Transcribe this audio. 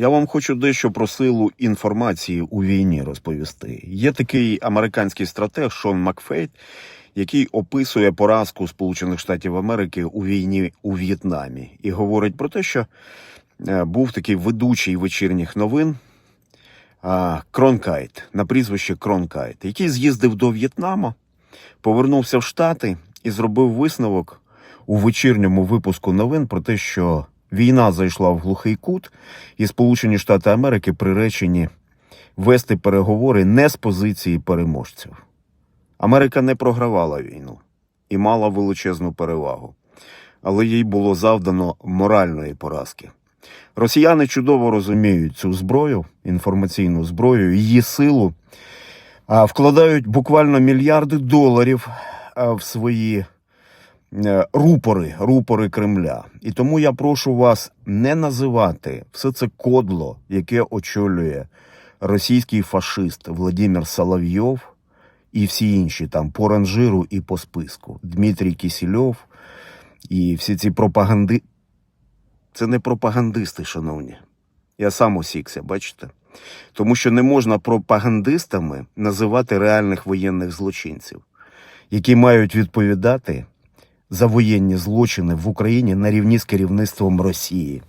Я вам хочу дещо про силу інформації у війні розповісти. Є такий американський стратег Шон Макфейт, який описує поразку Сполучених Штатів Америки у війні у В'єтнамі і говорить про те, що е, був такий ведучий вечірніх новин Кронкайт на прізвище Кронкайт, який з'їздив до В'єтнаму, повернувся в Штати і зробив висновок у вечірньому випуску новин про те, що війна зайшла в глухий кут, і Сполучені Штати Америки приречені вести переговори не з позиції переможців. Америка не програвала війну і мала величезну перевагу, але їй було завдано моральної поразки. Росіяни чудово розуміють цю зброю, інформаційну зброю, її силу, вкладають буквально мільярди доларів в свої рупори, рупори Кремля. І тому я прошу вас не називати все це кодло, яке очолює російський фашист Владимир Соловйов і всі інші там по ранжиру і по списку. Дмитрій Кісільов і всі ці пропаганди. Це не пропагандисти, шановні. Я сам осікся, бачите? Тому що не можна пропагандистами називати реальних воєнних злочинців, які мають відповідати за воєнні злочини в Україні на рівні з керівництвом Росії.